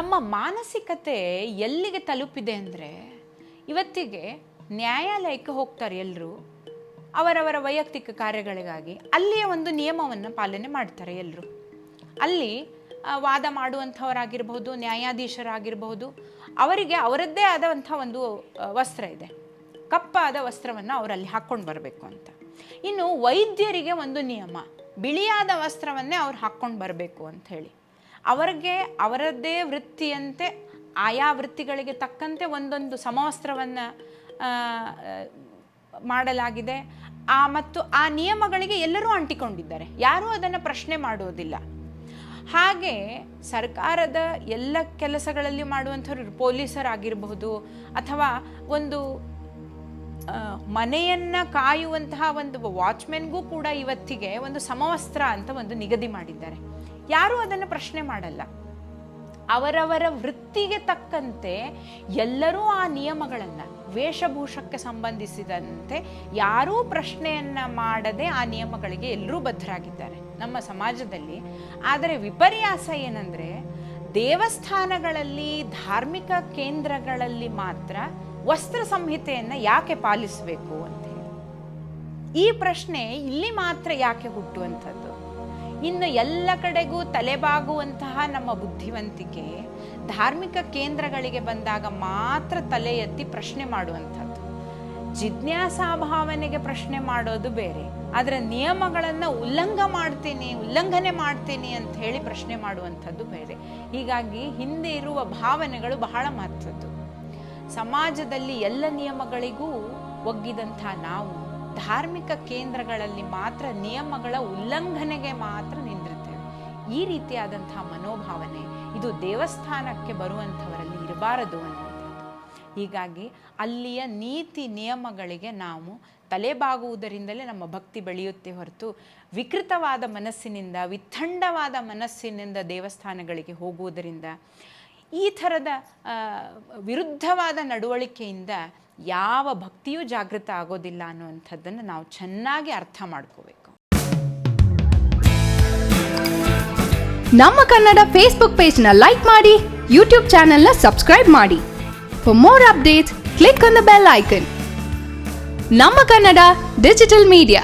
ನಮ್ಮ ಮಾನಸಿಕತೆ ಎಲ್ಲಿಗೆ ತಲುಪಿದೆ ಅಂದರೆ ಇವತ್ತಿಗೆ ನ್ಯಾಯಾಲಯಕ್ಕೆ ಹೋಗ್ತಾರೆ ಎಲ್ಲರೂ ಅವರವರ ವೈಯಕ್ತಿಕ ಕಾರ್ಯಗಳಿಗಾಗಿ. ಅಲ್ಲಿಯ ಒಂದು ನಿಯಮವನ್ನು ಪಾಲನೆ ಮಾಡ್ತಾರೆ ಎಲ್ಲರೂ ಅಲ್ಲಿ ವಾದ ಮಾಡುವಂಥವರಾಗಿರ್ಬೋದು ನ್ಯಾಯಾಧೀಶರಾಗಿರಬಹುದು, ಅವರಿಗೆ ಅವರದ್ದೇ ಆದಂಥ ಒಂದು ವಸ್ತ್ರ ಇದೆ. ಕಪ್ಪಾದ ವಸ್ತ್ರವನ್ನು ಅವರಲ್ಲಿ ಹಾಕ್ಕೊಂಡು ಬರಬೇಕು ಅಂತ. ಇನ್ನು ವೈದ್ಯರಿಗೆ ಒಂದು ನಿಯಮ, ಬಿಳಿಯಾದ ವಸ್ತ್ರವನ್ನೇ ಅವ್ರು ಹಾಕ್ಕೊಂಡು ಬರಬೇಕು ಅಂತ ಹೇಳಿ. ಅವರಿಗೆ ಅವರದ್ದೇ ವೃತ್ತಿಯಂತೆ ಆಯಾ ವೃತ್ತಿಗಳಿಗೆ ತಕ್ಕಂತೆ ಒಂದೊಂದು ಸಮವಸ್ತ್ರವನ್ನು ಮಾಡಲಾಗಿದೆ. ಆ, ಮತ್ತು ಆ ನಿಯಮಗಳಿಗೆ ಎಲ್ಲರೂ ಅಂಟಿಕೊಂಡಿದ್ದಾರೆ. ಯಾರೂ ಅದನ್ನು ಪ್ರಶ್ನೆ ಮಾಡುವುದಿಲ್ಲ. ಹಾಗೆ ಸರ್ಕಾರದ ಎಲ್ಲ ಕೆಲಸಗಳಲ್ಲಿ ಮಾಡುವಂಥವ್ರು ಪೊಲೀಸರಾಗಿರಬಹುದು ಅಥವಾ ಒಂದು ಮನೆಯನ್ನು ಕಾಯುವಂತಹ ಒಂದು ವಾಚ್ಮೆನ್ಗೂ ಕೂಡ ಇವತ್ತಿಗೆ ಒಂದು ಸಮವಸ್ತ್ರ ಅಂತ ಒಂದು ನಿಗದಿ ಮಾಡಿದ್ದಾರೆ. ಯಾರೂ ಅದನ್ನು ಪ್ರಶ್ನೆ ಮಾಡಲ್ಲ. ಅವರವರ ವೃತ್ತಿಗೆ ತಕ್ಕಂತೆ ಎಲ್ಲರೂ ಆ ನಿಯಮಗಳನ್ನು, ವೇಷಭೂಷಕ್ಕೆ ಸಂಬಂಧಿಸಿದಂತೆ ಯಾರೂ ಪ್ರಶ್ನೆಯನ್ನ ಮಾಡದೆ ಆ ನಿಯಮಗಳಿಗೆ ಎಲ್ಲರೂ ಬದ್ಧರಾಗಿದ್ದಾರೆ ನಮ್ಮ ಸಮಾಜದಲ್ಲಿ. ಆದರೆ ವಿಪರ್ಯಾಸ ಏನಂದರೆ, ದೇವಸ್ಥಾನಗಳಲ್ಲಿ, ಧಾರ್ಮಿಕ ಕೇಂದ್ರಗಳಲ್ಲಿ ಮಾತ್ರ ವಸ್ತ್ರ ಸಂಹಿತೆಯನ್ನು ಯಾಕೆ ಪಾಲಿಸಬೇಕು ಅಂತ ಹೇಳಿ. ಈ ಪ್ರಶ್ನೆ ಇಲ್ಲಿ ಮಾತ್ರ ಯಾಕೆ ಹುಟ್ಟುವಂಥದ್ದು ಇನ್ನು ಎಲ್ಲ ಕಡೆಗೂ ತಲೆಬಾಗುವಂತಹ ನಮ್ಮ ಬುದ್ಧಿವಂತಿಕೆ ಧಾರ್ಮಿಕ ಕೇಂದ್ರಗಳಿಗೆ ಬಂದಾಗ ಮಾತ್ರ ತಲೆ ಎತ್ತಿ ಪ್ರಶ್ನೆ ಮಾಡುವಂಥದ್ದು. ಜಿಜ್ಞಾಸಾ ಭಾವನೆಗೆ ಪ್ರಶ್ನೆ ಮಾಡೋದು ಬೇರೆ. ಆದರೆ ನಿಯಮಗಳನ್ನು ಉಲ್ಲಂಘ ಮಾಡ್ತೀನಿ, ಉಲ್ಲಂಘನೆ ಮಾಡ್ತೀನಿ ಅಂತ ಹೇಳಿ ಪ್ರಶ್ನೆ ಮಾಡುವಂಥದ್ದು ಬೇರೆ. ಹೀಗಾಗಿ ಹಿಂದೆ ಇರುವ ಭಾವನೆಗಳು ಬಹಳ ಮಹತ್ವದ್ದು. ಸಮಾಜದಲ್ಲಿ ಎಲ್ಲ ನಿಯಮಗಳಿಗೂ ಒಗ್ಗಿದಂಥ ನಾವು ಧಾರ್ಮಿಕ ಕೇಂದ್ರಗಳಲ್ಲಿ ಮಾತ್ರ ನಿಯಮಗಳ ಉಲ್ಲಂಘನೆಗೆ ಮಾತ್ರ ನಿಂದಿರ್ತೇವೆ. ಈ ರೀತಿಯಾದಂತಹ ಮನೋಭಾವನೆ ಇದು ದೇವಸ್ಥಾನಕ್ಕೆ ಬರುವಂಥವರಲ್ಲಿ ಇರಬಾರದು ಅನ್ನುವಂಥದ್ದು. ಹೀಗಾಗಿ ಅಲ್ಲಿಯ ನೀತಿ ನಿಯಮಗಳಿಗೆ ನಾವು ತಲೆಬಾಗುವುದರಿಂದಲೇ ನಮ್ಮ ಭಕ್ತಿ ಬೆಳೆಯುತ್ತೆ ಹೊರತು ವಿಕೃತವಾದ ಮನಸ್ಸಿನಿಂದ, ವಿಥಂಡವಾದ ಮನಸ್ಸಿನಿಂದ ದೇವಸ್ಥಾನಗಳಿಗೆ ಹೋಗುವುದರಿಂದ ಈ ಥರದ ವಿರುದ್ಧವಾದ ನಡವಳಿಕೆಯಿಂದ ಯಾವ ಭಕ್ತಿಯೂ ಜಾಗೃತ ಆಗೋದಿಲ್ಲ ಅನ್ನುವಂಥದ್ದನ್ನು ನಾವು ಚೆನ್ನಾಗಿ ಅರ್ಥ ಮಾಡ್ಕೋಬೇಕು. ನಮ್ಮ ಕನ್ನಡ ಫೇಸ್ಬುಕ್ ಪೇಜ್ನ ಲೈಕ್ ಮಾಡಿ ಯೂಟ್ಯೂಬ್ ಚಾನೆಲ್ನ ಸಬ್ಸ್ಕ್ರೈಬ್ ಮಾಡಿ. For more updates click on the bell icon ನಮ್ಮ ಕನ್ನಡ ಡಿಜಿಟಲ್ ಮೀಡಿಯಾ